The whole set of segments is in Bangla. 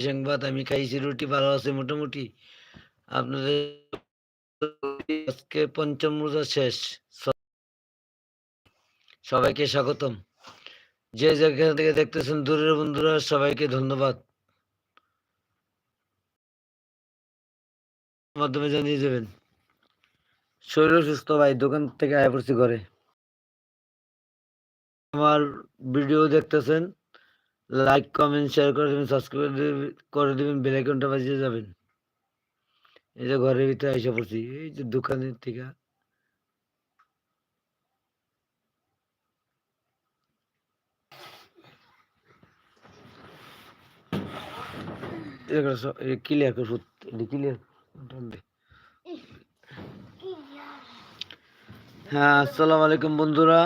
সংবাদ, আমি খাইছি, রুটি ভালো আছে, মোটামুটি। আপনাদের আজকে পঞ্চম রোজা শেষ। সবাইকে স্বাগতম। যে যেখান থেকে দেখতেছেন, দূরের বন্ধুরা, সবাইকে ধন্যবাদ। মাধ্যমে জানিয়ে যাবেন শরীর সুস্থ ভাই, দোকান থেকে আয় পড়ছি ঘরে। আমার ভিডিও দেখতেছেন লাইক কমেন্ট শেয়ার করে দেবেন সাবস্ক্রাইব করে দেবেন বেল আইকনটা বাজিয়ে যাবেন। এই যে ঘরের ভিতরে এসে পড়ছি এই যে দোকানের থেকে। ক্লিয়ার হ্যাঁ আসসালামু আলাইকুম বন্ধুরা।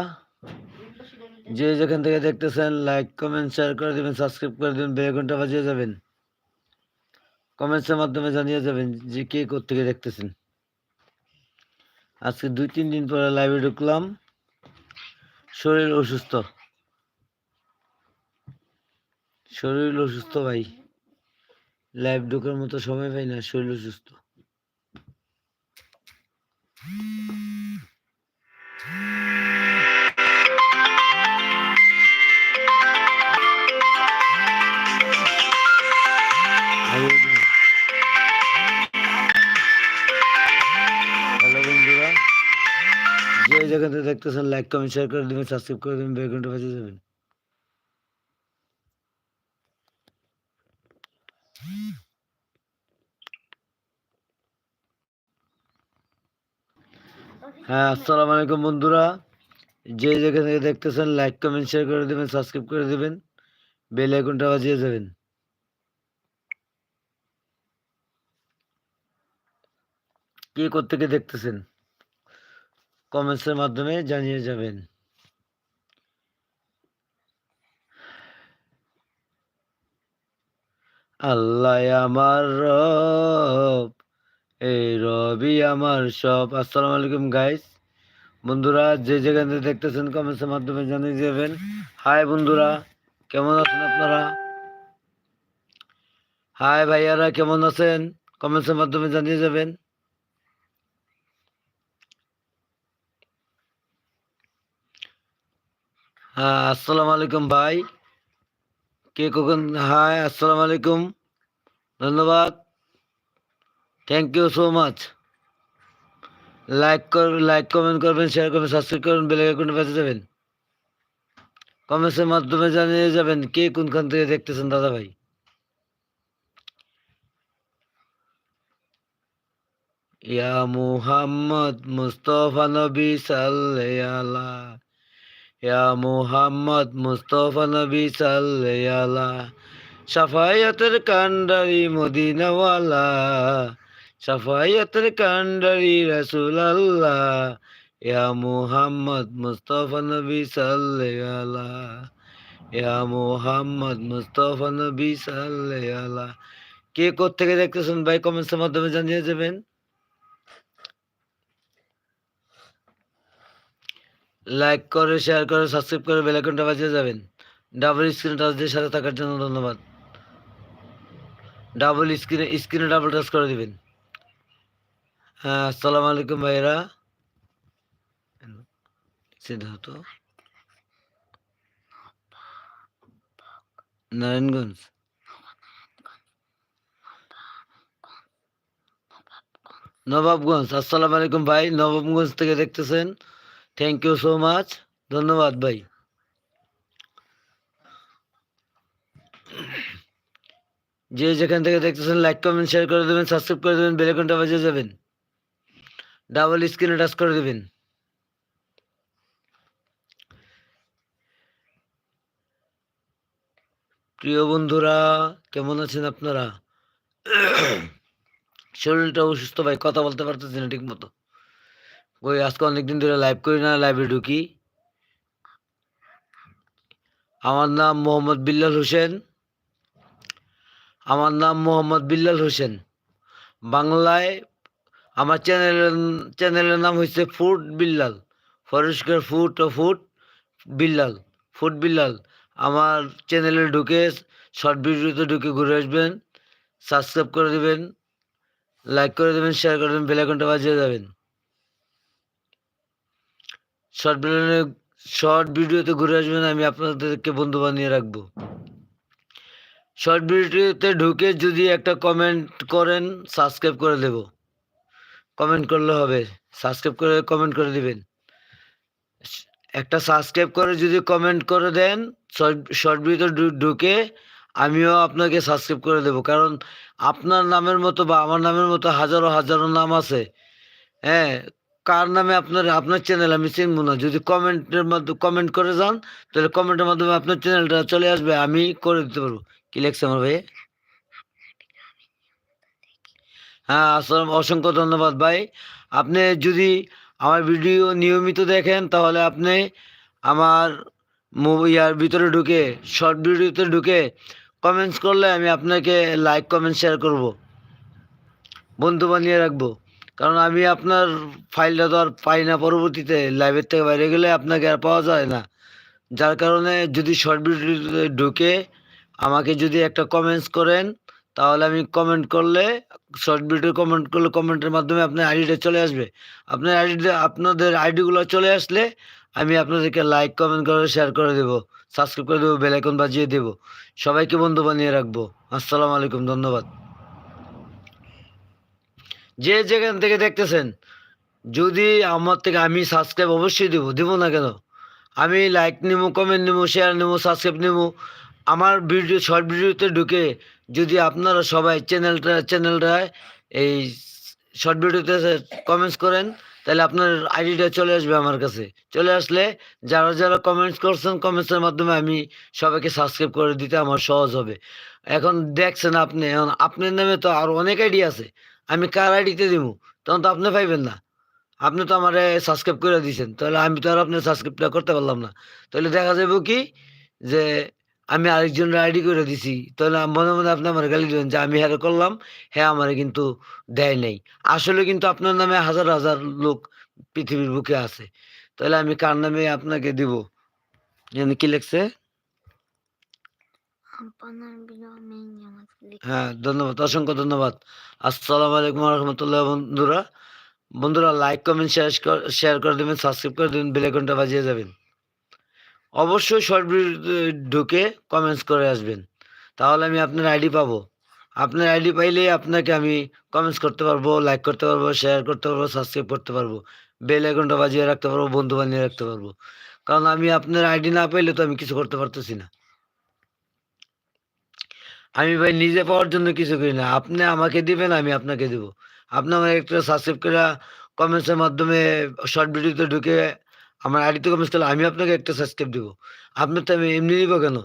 যে যেখান থেকে দেখতেছেন লাইক কমেন্ট শেয়ার করে দেবেন সাবস্ক্রাইব করে দেবেন, বেল আইকনটা বাজিয়ে যাবেন। কমেন্টসের মাধ্যমে জানিয়ে যাবেন যে কে থেকে দেখতেছেন। আজকে দুই, তিন দিন পরে লাইভে ঢুকলাম। শরীর অসুস্থ। শরীর অসুস্থ ভাই। লাইভ ঢোকার মতো সময় পাই না, শরীর অসুস্থ। হ্যালো দেখতেছেন লাইক কমেন্ট শেয়ার করে দেবেন সাবস্ক্রাইব করে দেবেন বাজিয়ে যাবেন হ্যাঁ আসসালামু আলাইকুম, বন্ধুরা। যে যেখান থেকে দেখতেছেন লাইক কমেন্ট শেয়ার করে দেবেন সাবস্ক্রাইব করে দেবেন, বেল আইকনটা বাজিয়ে যাবেন কে কোথেকে দেখতেছেন? কমেন্টসের মাধ্যমে জানিয়ে যাবেন। আল্লাহ আমার রব, এই রবি আমার সব। আসসালামু আলাইকুম গাইস বন্ধুরা, যে যেখান থেকে দেখতেছেন কমেন্টসের মাধ্যমে জানিয়ে যাবেন। হাই বন্ধুরা, কেমন আছেন আপনারা? হাই ভাইয়ারা, কেমন আছেন? কমেন্টসের মাধ্যমে জানিয়ে যাবেন। আসসালামু আলাইকুম ভাই। কে কখন? হাই, আসসালামু আলাইকুম। ধন্যবাদ। Thank you so much like কর লাইক কমেন্ট করবেন শেয়ার করবেন সাবস্ক্রাইব করবেন বেল আইকনে বেঁচে যাবেন কমেন্টসের মাধ্যমে জানিয়ে যাবেন কে কোনখান থেকে দেখতেছেন দাদা ভাই। ইয়া মুহাম্মদ মুস্তফা নবী সাল্লাল্লাহ ইয়া মুহাম্মদ মুস্তফা নবী সাল্লাল্লাহ সাফায়াতের কান্ডারি মদিনাওয়ালা। সাফায়াতের কান্ডারি রাসূল আল্লাহ ইয়া মুহাম্মদ মুস্তফা নবী সাল্লাল্লাহ ইয়া মুহাম্মদ মুস্তফা নবী সাল্লাল্লাহ কে থেকে দেখতেছেন ভাই কমেন্টসের মাধ্যমে জানিয়ে যাবেন লাইক করে শেয়ার করে সাবস্ক্রাইব করে বেল আইকনটা বাজিয়ে যাবেন। ডাবল স্ক্রিন টাচ দিয়ে সাথে থাকার জন্য ধন্যবাদ। ডাবল স্ক্রিনে স্ক্রিনে ডাবল টাচ করে দিবেন। হ্যাঁ আসসালামু আলাইকুম ভাইরা সিদ্ধার্থ নারায়ণগঞ্জ। নবাবগঞ্জ, আসসালামু আলাইকুম ভাই। নবাবগঞ্জ থেকে দেখতেছেন। থ্যাংক ইউ সো মাচ ধন্যবাদ, ভাই। যে যেখান থেকে দেখতেছেন লাইক কমেন্ট শেয়ার করে দেবেন সাবস্ক্রাইব করে দেবেন বেলেকনটা বাজিয়ে যাবেন। ডাবল স্ক্রিনে টাচ করে দেবেন। প্রিয় বন্ধুরা, কেমন আছেন আপনারা? শরীরটা অসুস্থ, ভাই। কথা বলতে পারতেছি না ঠিক মতো ওই আজকে অনেকদিন ধরে লাইভ করি না লাইভে ঢুকি। আমার নাম মোহাম্মদ বিল্লাল হোসেন। আমার নাম মোহাম্মদ বিল্লাল হোসেন। বাংলায় আমার চ্যানেলের চ্যানেলের নাম হচ্ছে ফুড বিল্লাল ফরেস্টকার ফুড ও ফুড বিল্লাল ফুড বিল্লাল আমার চ্যানেলে ঢুকে শর্ট ভিডিওতে ঢুকে ঘুরে আসবেন। সাবস্ক্রাইব করে দেবেন। লাইক করে দেবেন শেয়ার করে দেবেন বেলাইকনটা বাজিয়ে যাবেন। শর্ট ভিডিও শর্ট ভিডিওতে ঘুরে আসবেন, আমি আপনাদেরকে বন্ধু বানিয়ে রাখব। শর্ট ভিডিওতে ঢুকে যদি একটা কমেন্ট করেন সাবস্ক্রাইব করে দেব। কমেন্ট করলে হবে সাবস্ক্রাইব করে কমেন্ট করে দিবেন। একটা সাবস্ক্রাইব করে যদি কমেন্ট করে দেন শর্ট ভিডিও ঢুকে আমিও আপনাকে সাবস্ক্রাইব করে দেব। কারণ আপনার নামের মতো বা আমার নামের মতো হাজারো হাজারো নাম আছে। হ্যাঁ কার নামে আপনার আপনার চ্যানেল আমি চিনবো না। যদি কমেন্টের মাধ্যমে কমেন্ট করে যান, তাহলে কমেন্টের মাধ্যমে আপনার চ্যানেলটা চলে আসবে, আমি করে দিতে পারব। কি লেখছে আমার ভাই? হ্যাঁ আসসালাম, অসংখ্য ধন্যবাদ ভাই। আপনি যদি আমার ভিডিও নিয়মিত দেখেন, তাহলে আপনি আমার ইয়ার ভিতরে ঢুকে শর্ট ভিডিওতে ঢুকে কমেন্টস করলে আমি আপনাকে লাইক কমেন্ট শেয়ার করব। বন্ধু বানিয়ে রাখব। কারণ আমি আপনার ফাইলটা তো আর পাই না পরবর্তীতে। লাইভের থেকে বাইরে গেলে আপনাকে আর পাওয়া যায় না। যার কারণে যদি শর্ট ভিডিওতে ঢুকে আমাকে যদি একটা কমেন্টস করেন, তাহলে আমি কমেন্ট করলে শর্ট ভিডিও কমেন্ট করলে কমেন্টের মাধ্যমে আপনার আইডিটা চলে আসবে। আপনার আইডিটা আপনাদের আইডিগুলো চলে আসলে আমি আপনাদেরকে লাইক কমেন্ট করে শেয়ার করে দেবো। সাবস্ক্রাইব করে দেবো বেলাইকন বাজিয়ে দেবো। সবাইকে বন্ধু বানিয়ে রাখব। আসসালামু আলাইকুম, ধন্যবাদ। যে যেখান থেকে দেখতেছেন, যদি আমার থেকে আমি সাবস্ক্রাইব অবশ্যই দেবো দেবো না কেন? আমি লাইক নিব কমেন্ট নেব শেয়ার নেব সাবস্ক্রাইব নেব আমার ভিডিও শর্ট ভিডিওতে ঢুকে যদি আপনারা সবাই চ্যানেলটা চ্যানেলটায় এই শর্ট ভিডিওতে কমেন্টস করেন, তাহলে আপনার আইডিটা চলে আসবে আমার কাছে। চলে আসলে যারা যারা কমেন্টস করছেন কমেন্টসের মাধ্যমে আমি সবাইকে সাবস্ক্রাইব করে দিতে আমার সহজ হবে। এখন দেখছেন আপনি, এখন আপনার নামে তো আরও অনেক আইডি আছে। আমি কার আইডিতে দিব তখন তো আপনি পাইবেন না। আপনি তো আমার সাবস্ক্রাইব করে দিয়েছেন তাহলে আমি তো আর আপনার সাবস্ক্রাইবটা করতে পারলাম না। তাহলে দেখা যাবে কি? যে আমি আরেকজনের আইডি করে দিছি। তাহলে মনে মনে আপনি আমার গালি দেবেন যে আমি হ্যাঁ করলাম। হ্যাঁ আমার কিন্তু দেয় নাই। আসলে কিন্তু আপনার নামে হাজার হাজার লোক পৃথিবীর বুকে আছে। তাহলে আমি কার নামে আপনাকে দিব? কি লেখছে? হ্যাঁ ধন্যবাদ, অসংখ্য ধন্যবাদ। আসসালামু আলাইকুম রহমতুল্লাহ বন্ধুরা। বন্ধুরা লাইক কমেন্ট শেয়ার শেয়ার করে দেবেন সাবস্ক্রাইব করে দেবেন বেলাইকনটা বাজিয়ে যাবেন। অবশ্যই শর্ট ঢুকে কমেন্টস করে আসবেন। তাহলে আমি আপনার আইডি পাবো। আপনার আইডি পাইলেই আপনাকে আমি কমেন্টস করতে পারব লাইক করতে পারব শেয়ার করতে পারব সাবস্ক্রাইব করতে পারব বেল আইকনটা বাজিয়ে রাখতে পারব, বন্ধু বানিয়ে রাখতে পারব। কারণ আমি আপনার আইডি না পাইলে তো আমি কিছু করতে পারতেছি না। আমি ভাই নিজে পাওয়ার জন্য কিছু করি না। আপনি আমাকে দিবেন, আমি আপনাকে দেবো। আপনি আমার একটা সাবস্ক্রাইব করে কমেন্টসের মাধ্যমে শর্ট ভিডিওতে ঢুকে আমার আইডিতে কমেন্টস করলে আমি আপনাকে একটা সাবস্ক্রাইব দেবো। আপনি তো আমি এমনি দিব কেন?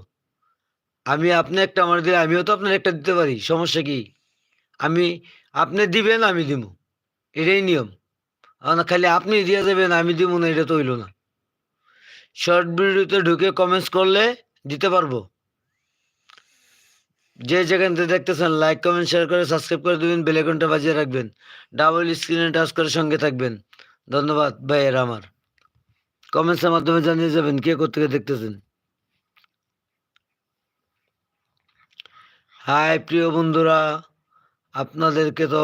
আমি আপনি একটা আমার দিলে আমিও তো আপনার একটা দিতে পারি, সমস্যা কি? আমি, আপনি দিবেন, আমি দিব এটাই নিয়ম। না খালি আপনি দিয়ে দেবেন আমি দিব না, এটা তো হইল না। শর্ট ভিডিওতে ঢুকে কমেন্টস করলে দিতে পারব। যে যেখান থেকে দেখতেছেন লাইক কমেন্ট শেয়ার করে সাবস্ক্রাইব করে দেবেন বেলেকনটা বাজিয়ে রাখবেন। ডাবল স্ক্রিনে টাচ করে সঙ্গে থাকবেন। ধন্যবাদ ভাইয়ের আমার। কমেন্টসের মাধ্যমে জানিয়ে যাবেন কে কোথেকে দেখতেছেন। হাই প্রিয় বন্ধুরা, আপনাদেরকে তো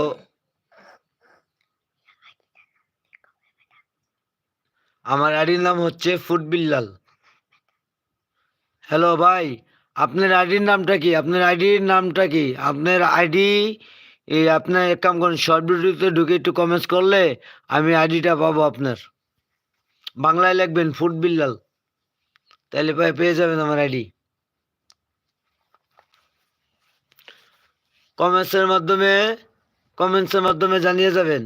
আমার আইডির নাম হচ্ছে ফুটবিল্লাল। হ্যালো ভাই। আপনার আইডির নামটা কি? আপনার আইডির নামটা কি? আপনার আইডি আপনার এক কাম করেন শর্ট ভিডিওতে ঢুকে একটু কমেন্টস করলে আমি আইডিটা পাবো আপনার। বাংলায় লিখবেন ফুটবিল্লাল তাহলে ভাই পেয়ে যাবেন আমার আইডি কমেন্টসের মাধ্যমে কমেন্টসের মাধ্যমে জানিয়ে যাবেন।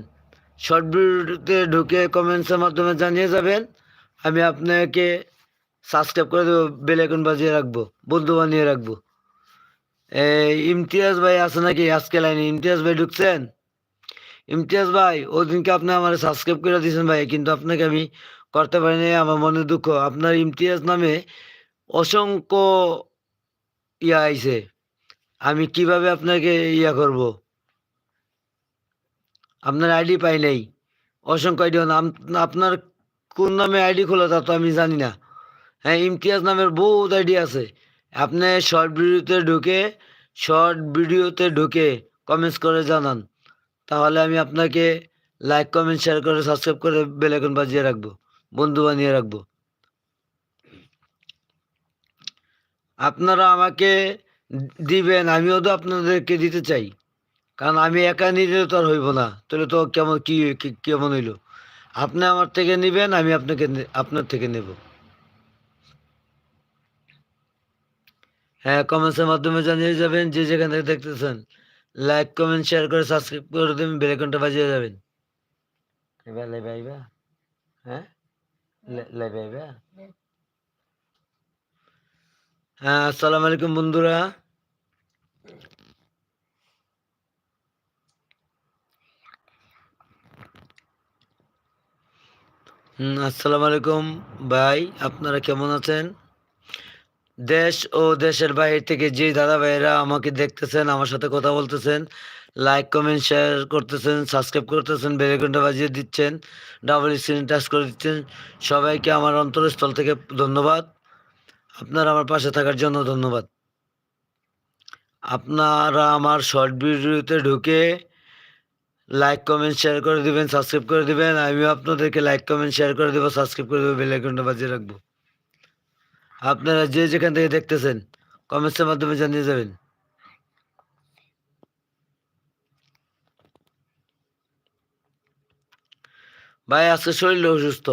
শর্ট ভিডিওতে ঢুকে কমেন্টসের মাধ্যমে জানিয়ে যাবেন। আমি আপনাকে সাবস্ক্রাইব করে দেবো বেল আইকন বাজিয়ে রাখব, বন্ধু বানিয়ে রাখব। ইমতিয়াজ ভাই আছে নাকি? আজকে লাইনে। ইমতিয়াজ ভাই ঢুকছেন? ইমতিয়াজ ভাই ওই দিনকে আপনি আমার সাবস্ক্রাইব করে দিয়েছেন ভাই, কিন্তু আপনাকে আমি করতে পারিনি আমার মনে দুঃখ। আপনার ইমতিয়াজ নামে অসংখ্য ইয়া আইছে। আমি কীভাবে আপনাকে ইয়া করব? আপনার আইডি পাই নাই। অসংখ্য আইডি, আপনার কোন নামে আইডি খোলা তা তো আমি জানি না। হ্যাঁ ইমতিয়াজ নামের বহুত আইডি আছে। আপনি শর্ট ভিডিওতে ঢুকে শর্ট ভিডিওতে ঢুকে কমেন্টস করে জানান। তাহলে আমি আপনাকে লাইক কমেন্ট শেয়ার করে সাবস্ক্রাইব করে বেল আইকন বাজিয়ে রাখব, বন্ধু বানিয়ে রাখব। আপনারা আমাকে দিবেন, আমিও তো আপনাদেরকে দিতে চাই। কারণ আমি একা নিলে তো আর হইব না। তাহলে তো কেমন, কি- কেমন হইল? আপনি আমার থেকে নেবেন, আমি আপনাকে আপনার থেকে নেব। হ্যাঁ কমেন্টসের মাধ্যমে জানিয়ে যাবেন যে যেখান থেকে দেখতেছেন। লাইক কমেন্ট শেয়ার করে সাবস্ক্রাইব করে দেবেন বেল আইকনটা বাজিয়ে যাবেন। এবার লাইভে আইবা হ্যাঁ? আইবা হ্যাঁ আসসালামু আলাইকুম বন্ধুরা। আসসালামু আলাইকুম ভাই, আপনারা কেমন আছেন? দেশ ও দেশের বাইরে থেকে যে দাদা ভাইয়েরা আমাকে দেখতেছেন, আমার সাথে কথা বলতেছেন লাইক কমেন্ট শেয়ার করতেছেন সাবস্ক্রাইব করতেছেন বেল আইকনটা বাজিয়ে দিচ্ছেন ডাবল স্ক্রিন টাচ করে দিচ্ছেন, সবাইকে আমার অন্তরস্থল থেকে ধন্যবাদ। আপনারা আমার পাশে থাকার জন্য ধন্যবাদ। আপনারা আমার শর্ট ভিডিওতে ঢুকে লাইক কমেন্ট শেয়ার করে দিবেন সাবস্ক্রাইব করে দিবেন, আমিও আপনাদেরকে লাইক কমেন্ট শেয়ার করে দেবো সাবস্ক্রাইব করে দেবো বেল আইকনটা বাজিয়ে রাখব। আপনারা যে যেখান থেকে দেখতেছেন কমেন্টসের মাধ্যমে জানিয়ে যাবেন। ভাই, আজকে শরীর অসুস্থ।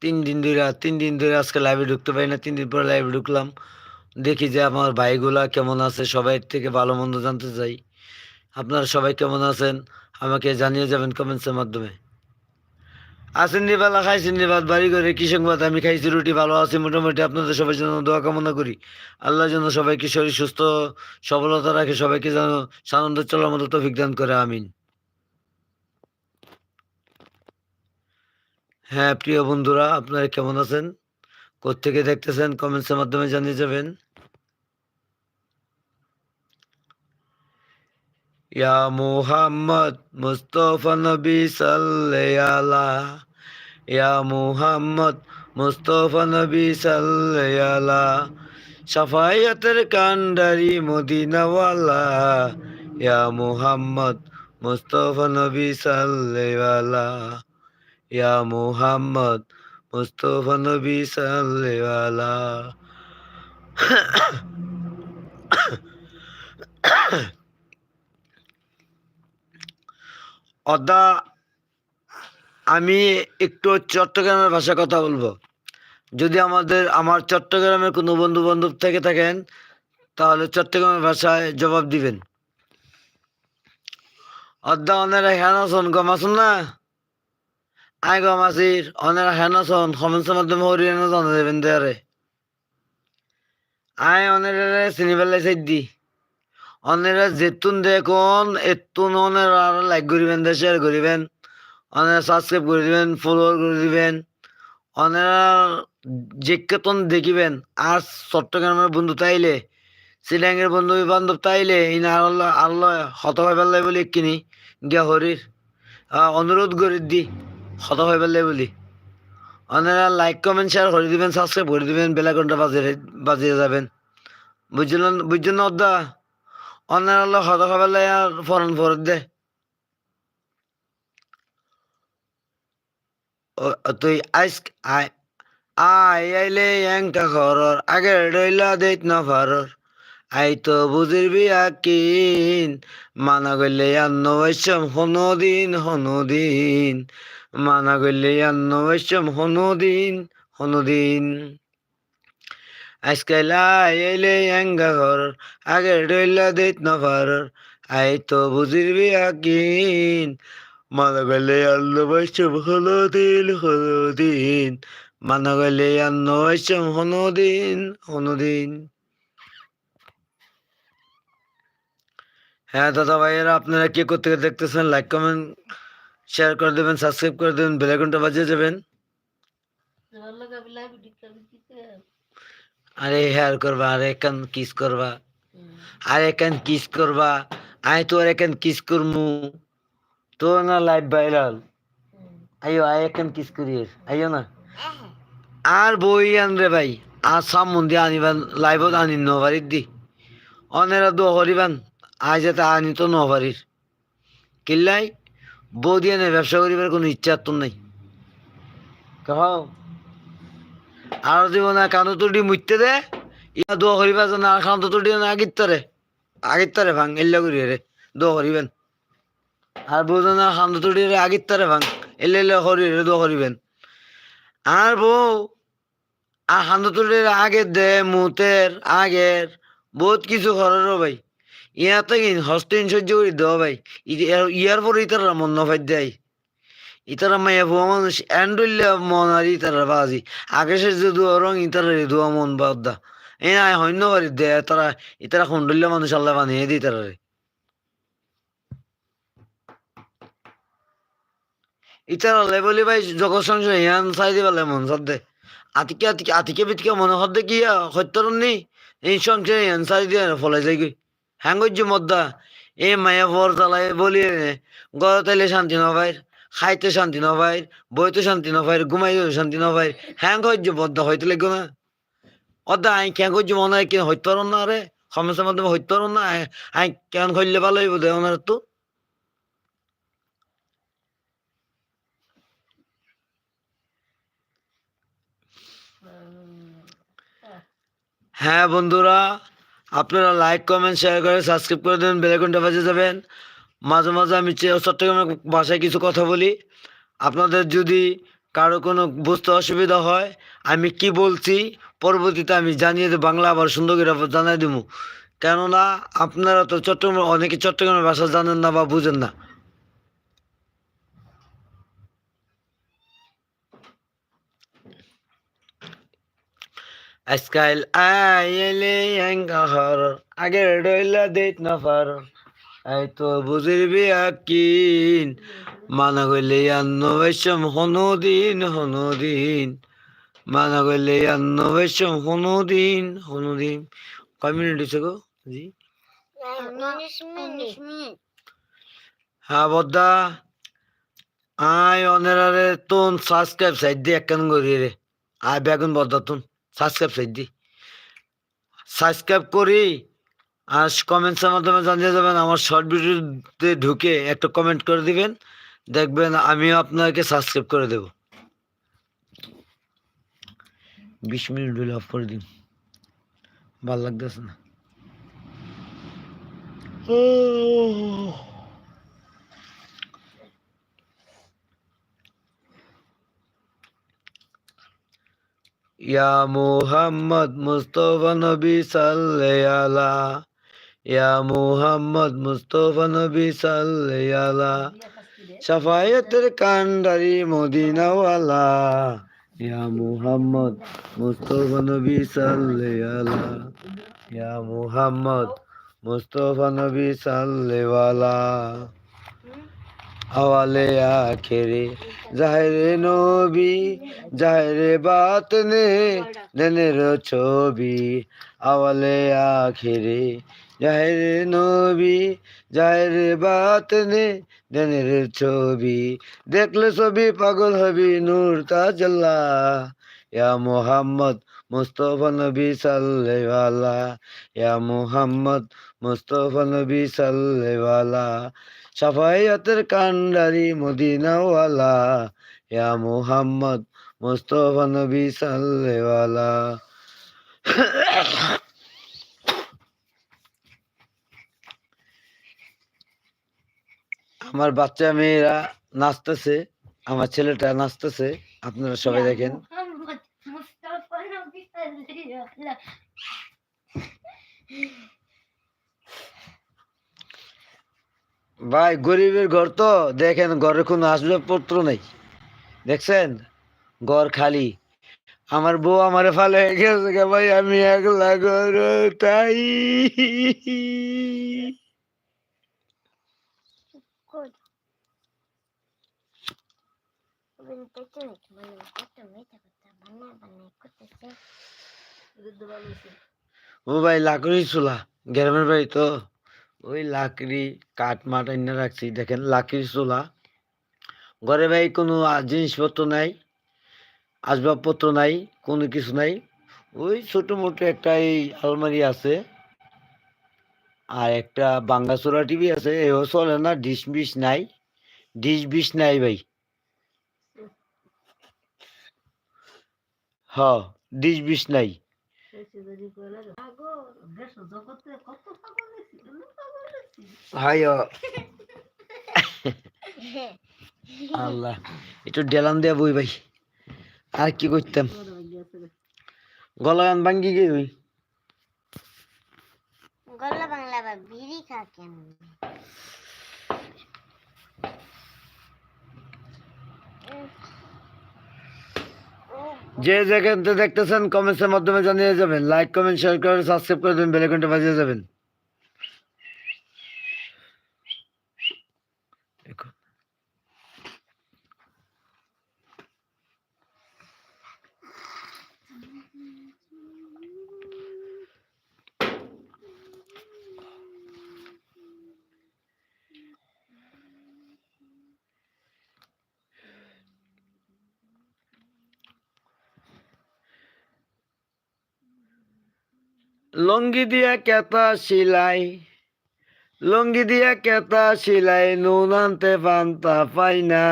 তিন দিন ধরে, তিন দিন ধরে আজকে লাইভে ঢুকতে পারি না। তিন দিন পরে লাইভে ঢুকলাম। দেখি যে আমার ভাইগুলা কেমন আছে, সবাই থেকে ভালো মন্দ জানতে চাই। আপনারা সবাই কেমন আছেন, আমাকে জানিয়ে যাবেন কমেন্টসের মাধ্যমে। আসেন বেলা, খাইছেন ভাত বাড়ি করে কি সংবাদ? আমি খাইছি রুটি, ভালো আছি, মোটামুটি আপনাদের সবার জন্য দোয়া কামনা করি। আল্লাহ যেন সবাইকে শরীর সুস্থ, সবলতা রাখে, সবাইকে যেন সানন্দ চলার মতো তৌফিক দান করে, আমিন। হ্যাঁ প্রিয় বন্ধুরা, আপনারা কেমন আছেন? কোত্থেকে দেখতেছেন? কমেন্টসের মাধ্যমে জানিয়ে যাবেন। ইয়া মুহাম্মদ মুস্তফা নবী সাল্লাল্লাহ ইয়া মুহাম্মদ মুস্তফা নবী সাল্লাল্লাহ সাফায়াতের কান্ডারি মদিনাওয়ালা ইয়া মুহাম্মদ মুস্তফা নবী সাল্লাল্লাহ ইয়া মুহাম্মদ মুস্তফা নবী সাল্লাল্লাহ অদা, আমি একটু চট্টগ্রামের ভাষা কথা বলব। যদি আমাদের, আমার চট্টগ্রামের কোনো বন্ধু বান্ধব থেকে থাকেন, তাহলে চট্টগ্রামের ভাষায় জবাব দিবেন। অদ্দা অনেরা হেনাসন গম আসুন না? আই গম আসির অনেরা হেনাসন কমেন্টসের মাধ্যমে হরিয়ানা জানা দেবেন দেয়ারে। আয় অনেরা চিনি পেলাই সাইড দি অনেরা যেতুন দেখুন, এতুন অনেরা লাইক করিবেন শেয়ার করিবেন। অনেরা সাবস্ক্রাইব করে দিবেন ফলোয়ার করে দিবেন। অনেরা যে কেতন দেখিবেন, আর চট্টগ্রামের বন্ধু তাইলে শ্রীলঙ্কের বন্ধু বান্ধব তাইলে, ইনা আল্লাহ আল্লাহ হত হয়ে পেলাই বলি কিনি, গিয়া হরির অনুরোধ করে দি, হত হয়ে পেলাই বলি। অনেরা লাইক কমেন্ট শেয়ার করে দিবেন সাবস্ক্রাইব করে দিবেন বেলাকনটা বাজিয়ে বাজিয়ে যাবেন। বুঝলেন বুঝছেন না অদ্দা? অন্যের আল্লাহ হত পেলাই আর ফরন ফরত দে। তুই আইস আই আই আইলে এঙ্কা খরর আগে রইলা দেত না ফারর আই তো বুঝিরবি আকিন মানা গইলে আন্ন বৈশম হনো দিন মানা গইলে আন্ন বৈশম হনো দিন। আজকাল আইলে এঙ্গা ঘরর আগে রইলা দেত না আই তো বুঝিরবি আকিন মানা গেলে আন্ন বৈশম হলো দিন হলো দিন। মানা গেলে আন্ন বৈশম হনো দিন হনো দিন। হ্যাঁ দাদা ভাইয়েরা, আপনারা কে করতে দেখতেছেন? লাইক কমেন্ট শেয়ার করে দেবেন সাবস্ক্রাইব করে দেবেন বেলাইকনটা বাজিয়ে যাবেন। আরে হেয়ার করবা, আরে একান কিস করবা? আরে একান কিস করবা? আই তো আর একান কিস করমু? তো না লাইভ ভাইরাল আইও আই একান কিস করিস? আইও না। আর বই আন রে ভাই, আর সাম মন্দির আনিবা লাইভত আনি ন বাড়ির দি। অনেরা দো হরিবান আজ যাতে আনি তো নভারির কিল্লাই বউ দিয়ে নেই ব্যবসা করিবার কোনো ইচ্ছা তো নাই। কহ। আর দিব না কানো তুটি মুইতে দে। ইয়া দো হরিবা জানা আর কানো তুটি না আগির তরে। ভাঙ, এল্লা করি রে দো হরিবেন আর বউ জানা কানো তুটি রে আগির তরে ভাঙ এলে এলে হরি রে দো হরিবেন আর বউ আর কানো তুটির আগে দে, মুতের আগের, বহুত কিছু খরচ ভাই। ইয়াতে হস্তেন সহ্য করি দেওয়া ভাই। ইয়ার পরে ইতারা মন নফাই দেয়। ইতারা মাইয়া ভুয়া মানুষ এন্ডুল্লা মন আর ইতারা বাজি। সে যে দুয়া রং ইতারা দুয়া মন বাদ্দা এই নাই হন্য বাড়ি দে, তারা, ইতারা খন্ডুল্লা মানুষ আল্লাহ বানিয়ে দিই তারা ইতারা লেবলি ভাই, জগৎ সংসার, ইয়ান চাই দিবা মন সদ্দে আতিকে আতিকে আতিকে বিতিকে মনে হদ্দে কি সত্যরণ নি এই সংসার ইয়ান চাই দিয়ে ফলাই যাই গই হ্যাঙ্গজ্য মদ্দা এ মায়া বর জ্বালায় বলি গড় তাইলে শান্তি নবাইর খাইতে শান্তি নবাইর বইতে শান্তি নবাইর ঘুমাইতে শান্তি নবাইর হ্যাং হজ্য বদ্ধ হইতে লাগো না। অদা আই মনে হয় না রে? সমস্যার মাধ্যমে না। আই- কেন ভালো হইব ওনার তো? হ্যাঁ বন্ধুরা, আপনারা লাইক কমেন্ট শেয়ার করে সাবস্ক্রাইব করে দেবেন বেলাইকনটা বাজে যাবেন। মাঝে মাঝে আমি চট্টগ্রামের ভাষায় কিছু কথা বলি। আপনাদের যদি কারও কোনো বুঝতে অসুবিধা হয়, আমি কি বলছি, পরবর্তীতে আমি জানিয়ে দেবো, বাংলা আবার সুন্দর করে জানাই দেবো। কেননা, আপনারা তো চট্টগ্রাম, অনেকে চট্টগ্রামের ভাষা জানেন না বা বুঝেন না। আজকাল আইলে হর আগে রইলা দেখ না পার। এই তো বুঝিবি আকিন মানা গইলে আন্ন বৈশম হনুদিন হনুদিন। মানা গইলে আন্ন বৈশম হনুদিন হনুদিন। কয় মিনিট হয়েছে গো? জি। হ্যাঁ বদ্দা। আয় অনেরারে তুন সাবস্ক্রাইব সাইড দি একখান করি রে। আয় বেগুন বদ্দা তুন সাবস্ক্রাইব সাইড দি। সাবস্ক্রাইব করি। আর কমেন্টসের মাধ্যমে জানিয়ে যাবেন আমার শর্ট ভিডিওতে ঢুকে একটা কমেন্ট করে দিবেন। দেখবেন আমিও আপনাকে সাবস্ক্রাইব করে দেব। বিশ মিনিট হলে অফ করে দিন। ভালো লাগতেছে না। ইয়া মুহাম্মদ মুস্তফা নবী সাল্লে আলা ইয়া মুহাম্মদ মুস্তফা নবী সাল্লে আলা। সাফায়াতের কান্ডারি মদিনাওয়ালা। ইয়া মুহাম্মদ মুস্তফা নবী সাল্লে আলা। ইয়া মুহাম্মদ মুস্তফা নবী সাল্লে ওয়ালা হওয়ালে আখেরে জাহেরে নবী, জাহেরে বাত নে নেনের ছবি। আওয়ালে আখেরে জাহেরে নবী জাহেরে বাত নে নেনের ছবি। দেখলে ছবি পাগল হবি নূর তাজল্লা ইয়া মোহাম্মদ মুস্তফা নবী সাল্লেওয়ালা ইয়া মোহাম্মদ মুস্তফা নবী সাল্লেওয়ালা সাফায়াতের কান্ডারি মদিনাওয়ালা। ইয়া মুহাম্মদ মুস্তফা নবী সাল্লেওয়ালা আমার বাচ্চা মেয়েরা নাচতেছে আমার ছেলেটা নাচতেছে আপনারা সবাই দেখেন। ভাই গরিবের ঘর তো দেখেন ঘরে কোনো আসবাবপত্র নেই। দেখছেন? ঘর খালি। আমার বউ আমারে ফালে গেছে ভাই আমি একলা ঘর তাই। মানে কত মেটা কথা বানা বানা করতেছে ও ভাই, লাকড়ি চুলা। গ্রামের বাড়ি তো। ওই লাকড়ি, কাঠ মাঠ এনে রাখছি। দেখেন, লাকড়ি চুলা। ঘরে ভাই, কোনো জিনিসপত্র নাই, আসবাবপত্র নাই, কোনো কিছু নাই। ওই ছোট মোটো একটা এই আলমারি আছে। আর একটা বাঙ্গাসোরা টিভি আছে। এও চলে না ডিশ বিশ নাই। ডিশ বিশ নাই ভাই। হ ডিশ বিশ নাই। হাই আল্লাহ একটু ডেলাম দেয়া বই ভাই। আর কি করতাম? গলা গান ভাঙ্গি গে ওই গলা বাংলা বা বিড়ি খা কেন যে যেখান থেকে দেখতেছেন কমেন্টসের মাধ্যমে জানিয়ে যাবেন। লাইক কমেন্ট শেয়ার করে সাবস্ক্রাইব করে দেবেন বেলাইকনটা বাজিয়ে যাবেন। লঙ্গি দিয়া কেতা সিলাই লঙ্গি দিয়া কেতা সিলাই নুন আনতে পান্তা পাই না।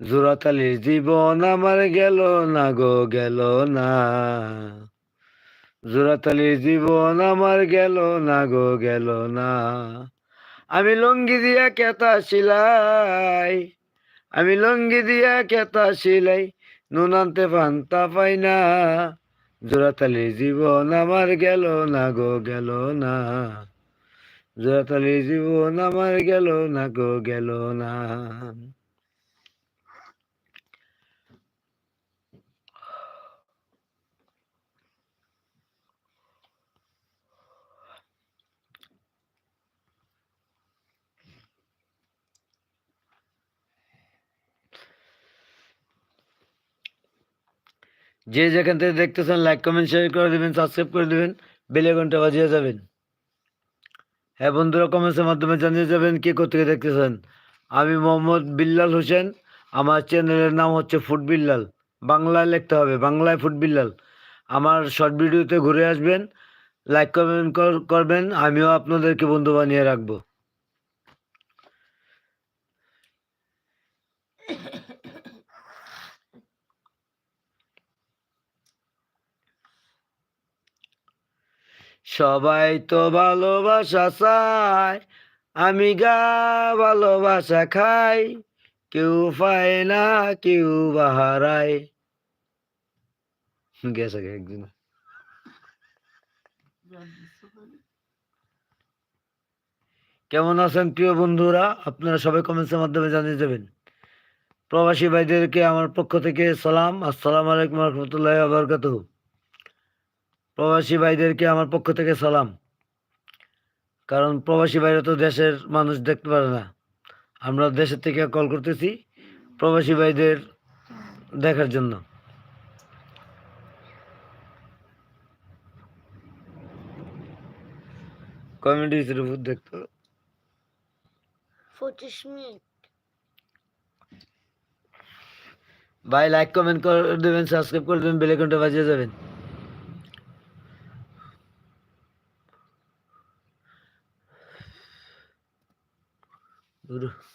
জোড়াতালির জীবন আমার গেল না গো, গেল না। জোড়াতালির জীবন আমার গেল না গো, গেল না। আমি লঙ্গি দিয়া কেতা সিলাই আমি লঙ্গি দিয়া কেতা সিলাই নুন আনতে পান্তা পাই না। জোড়াতালি জীবন আমার গেল না গো, গেল না। জোড়াতালি জীবন আমার গেল না গো, গেল না। যে যেখান থেকে দেখতেছেন লাইক কমেন্ট শেয়ার করে দেবেন সাবস্ক্রাইব করে দেবেন বেলে ঘণ্টা বাজিয়ে যাবেন। হ্যাঁ বন্ধুরা কমেন্টসের মাধ্যমে জানিয়ে যাবেন কে কোথেকে দেখতেছেন। আমি মোহাম্মদ বিল্লাল হোসেন, আমার চ্যানেলের নাম হচ্ছে ফুড বিল্লাল বাংলায় লিখতে হবে, বাংলায় ফুড বিল্লাল আমার শর্ট ভিডিওতে ঘুরে আসবেন লাইক কমেন্ট করবেন, আমিও আপনাদেরকে বন্ধু বানিয়ে রাখব। সবাই তো ভালোবাসা চায়, আমি গা ভালোবাসা খাই, কেউ পায় না, কেউ বাহারায় গেছে একদিন কেমন আছেন প্রিয় বন্ধুরা? আপনারা সবাই কমেন্টসের মাধ্যমে জানিয়ে যাবেন প্রবাসী ভাইদেরকে আমার পক্ষ থেকে সালাম। আসসালামু আলাইকুম রহমতুল্লাহ আবরকাত প্রবাসী ভাইদেরকে আমার পক্ষ থেকে সালাম। কারণ প্রবাসী ভাইরা তো দেশের মানুষ দেখতে পারে না। আমরা দেশের থেকে কল করতেছি প্রবাসী ভাইদের দেখার জন্য। উপর দেখতো পঁচিশ মিনিট। ভাই লাইক কমেন্ট করে দেবেন সাবস্ক্রাইব করে দেবেন বেলেকনটা বাজিয়ে যাবেন। 拿着。